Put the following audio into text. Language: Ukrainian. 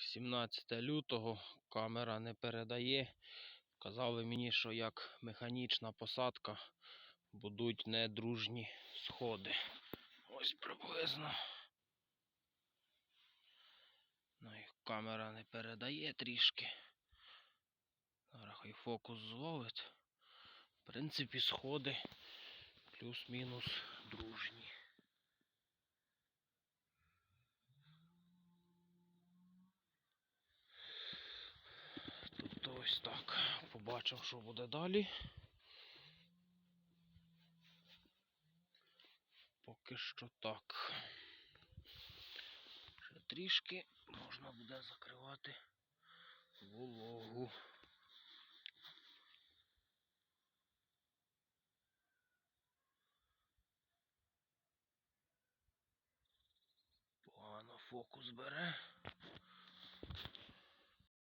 17 лютого камера не передає. Казали мені, що як механічна посадка будуть недружні сходи. Ось приблизно. Ну і камера не передає трішки. Зараз хай фокус зловить. В принципі, сходи плюс-мінус ось так. Побачив, що буде далі. Поки що так. Ще трішки можна буде закривати вологу. Погано фокус бере.